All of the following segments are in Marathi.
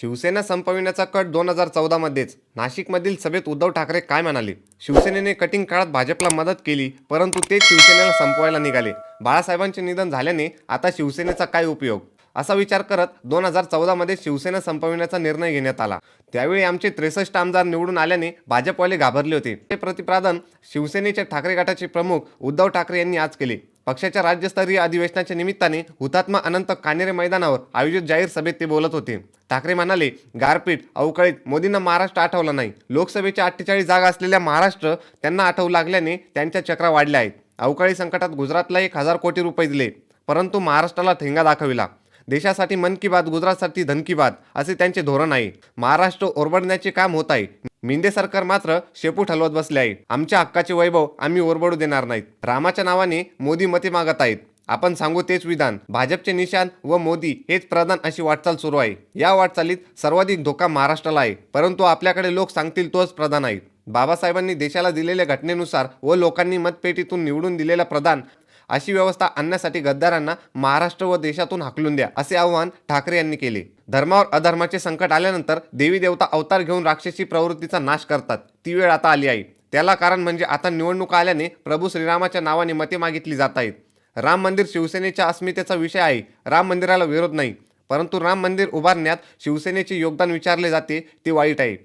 शिवसेना संपविण्याचा कट दोन हजार चौदामध्येच. नाशिकमधील सभेत उद्धव ठाकरे काय म्हणाले? शिवसेनेने कटिंग काळात भाजपला मदत केली परंतु ते शिवसेनेला संपवायला निघाले. बाळासाहेबांचे निधन झाल्याने आता शिवसेनेचा काय उपयोग? असा विचार करत दोन हजार चौदामध्ये शिवसेना संपविण्याचा निर्णय घेण्यात आला. त्यावेळी आमचे त्रेसष्ट आमदार निवडून आल्याने भाजपवाले घाबरले होते. ते प्रतिपादन शिवसेनेचे ठाकरे गटाचे प्रमुख उद्धव ठाकरे यांनी आज केले. पक्षाच्या राज्यस्तरीय अधिवेशनाच्या निमित्ताने हुतात्मा अनंत कानेरे मैदानावर आयोजित जाहीर सभेत ते बोलत होते. ठाकरे म्हणाले गारपीट अवकाळीत मोदींना महाराष्ट्र आठवला नाही. लोकसभेच्या अठ्ठेचाळीस जागा असलेल्या महाराष्ट्र त्यांना आठवू लागल्याने त्यांच्या चक्रा वाढल्या आहेत. अवकाळी संकटात गुजरातला एक हजार कोटी रुपये दिले परंतु महाराष्ट्राला ठेंगा दाखविला. देशासाठी मन की बात गुजरातसाठी धन की बात असे त्यांचे धोरण आहे. महाराष्ट्र ओरबडण्याचे काम होत आहे. मिंदे सरकार मात्र शेपूट हलवत बसले आहे. आमच्या हक्काचे वैभव आम्ही ओरबडू देणार नाहीत. रामाच्या नावाने मोदी मते मागत आहेत. आपण सांगू तेच विधान. भाजपचे निशान व मोदी हेच प्रधान अशी वाटचाल सुरू आहे. या वाटचालीत सर्वाधिक धोका महाराष्ट्राला आहे. परंतु आपल्याकडे लोक सांगतील तोच प्रधान आहे बाबासाहेबांनी देशाला दिलेल्या घटनेनुसार व लोकांनी मतपेटीतून निवडून दिलेला प्रधान अशी व्यवस्था आणण्यासाठी गद्दारांना महाराष्ट्र व देशातून हाकलून द्या असे आवाहन ठाकरे यांनी केले. धर्मावर अधर्माचे संकट आल्यानंतर देवी देवता अवतार घेऊन राक्षसी प्रवृत्तीचा नाश करतात. ती वेळ आता आली आहे. त्याला कारण म्हणजे आता निवडणुका आल्याने प्रभू श्रीरामाच्या नावाने मते मागितली जात आहेत. राम मंदिर शिवसेनेच्या अस्मितेचा विषय आहे. राम मंदिराला विरोध नाही. परंतु राम मंदिर उभारण्यात शिवसेनेचे योगदान विचारले जाते ते वाईट आहे.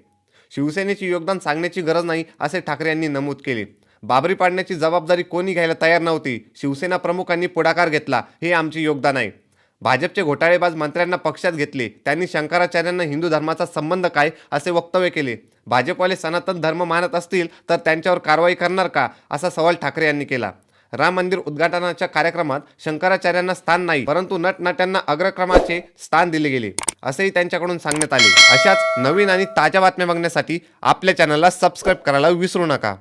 शिवसेनेचे योगदान सांगण्याची गरज नाही असे ठाकरे यांनी नमूद केले. बाबरी पाडण्याची जबाबदारी कोणी घ्यायला तयार नव्हती. शिवसेना प्रमुखांनी पुढाकार घेतला. हे आमचे योगदान आहे. भाजपचे घोटाळेबाज मंत्र्यांना पक्षात घेतले. त्यांनी शंकराचार्यांना हिंदू धर्माचा संबंध काय असे वक्तव्य केले. भाजपवाले सनातन धर्म मानत असतील तर त्यांच्यावर कारवाई करणार का? असा सवाल ठाकरे यांनी केला. राम मंदिर उद्घाटनाच्या कार्यक्रमात शंकराचार्यांना स्थान नाही परंतु नटनाट्यांना अग्रक्रमाचे स्थान दिले गेले असेही त्यांच्याकडून सांगण्यात आले. अशाच नवीन आणि ताज्या बातम्या बघण्यासाठी आपल्या चॅनलला सबस्क्राईब करायला विसरू नका.